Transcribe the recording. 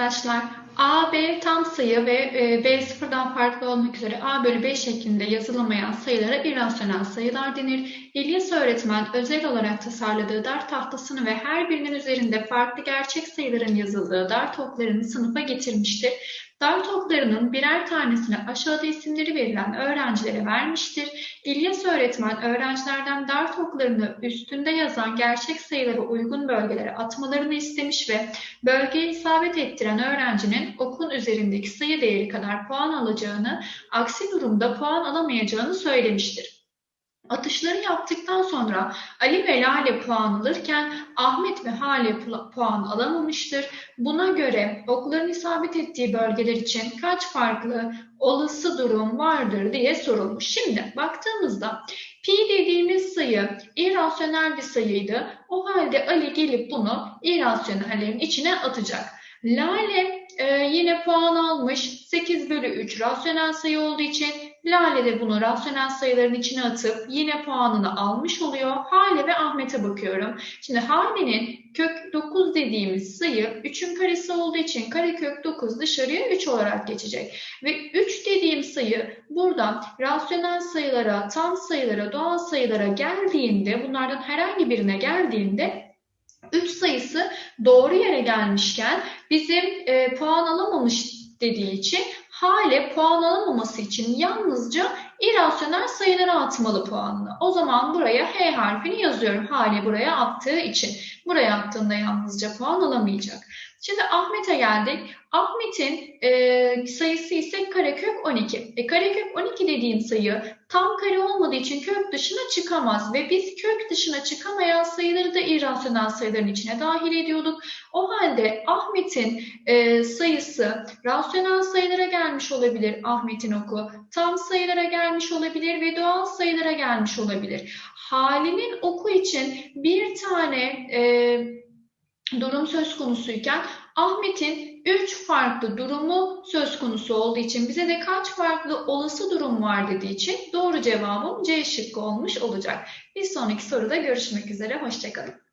Ritterschlag A, B tam sayı ve e, B sıfırdan farklı olmak üzere A bölü B şeklinde yazılamayan sayılara irrasyonel sayılar denir. İlyas öğretmen özel olarak tasarladığı dart tahtasını ve her birinin üzerinde farklı gerçek sayıların yazıldığı dart oklarını sınıfa getirmiştir. Dart oklarının birer tanesine aşağıda isimleri verilen öğrencilere vermiştir. İlyas öğretmen öğrencilerden dart oklarını üstünde yazan gerçek sayılara uygun bölgelere atmalarını istemiş ve bölgeye isabet ettiren öğrencinin okun üzerindeki sayı değeri kadar puan alacağını, aksi durumda puan alamayacağını söylemiştir. Atışları yaptıktan sonra Ali ve Lale puan alırken Ahmet ve Hale puan alamamıştır. Buna göre okların isabet ettiği bölgeler için kaç farklı olası durum vardır diye sorulmuş. Şimdi baktığımızda pi dediğimiz sayı irrasyonel bir sayıydı. O halde Ali gelip bunu irrasyonellerin içine atacak. Lale e, yine puan almış. 8 bölü 3 rasyonel sayı olduğu için Lale de bunu rasyonel sayıların içine atıp yine puanını almış oluyor. Hale ve Ahmet'e bakıyorum. Şimdi Hale'nin kök 9 dediğimiz sayı 3'ün karesi olduğu için karekök 9 dışarıya 3 olarak geçecek. Ve 3 dediğim sayı buradan rasyonel sayılara, tam sayılara, doğal sayılara geldiğinde bunlardan herhangi birine geldiğinde 3 sayısı doğru yere gelmişken bizim e, puan alamamış dediği için hale puan alamaması için yalnızca irrasyonel sayılara atmalı puanını. O zaman buraya H harfini yazıyorum. Hale buraya attığı için. Buraya attığında yalnızca puan alamayacak. Şimdi Ahmet'e geldik. Ahmet'in e, sayısı ise karekök 12. E, karekök 12 dediğim sayı tam kare olmadığı için kök dışına çıkamaz ve biz kök dışına çıkamayan sayıları da irrasyonel sayıların içine dahil ediyorduk. O halde Ahmet'in e, sayısı rasyonel sayılara gelmiş olabilir Ahmet'in oku. Tam sayılara gelmiş olabilir ve doğal sayılara gelmiş olabilir. Halinin oku için bir tane e, durum söz konusuyken Ahmet'in 3 farklı durumu söz konusu olduğu için bize de kaç farklı olası durum var dediği için doğru cevabım C şıkkı olmuş olacak. Bir sonraki soruda görüşmek üzere. Hoşçakalın.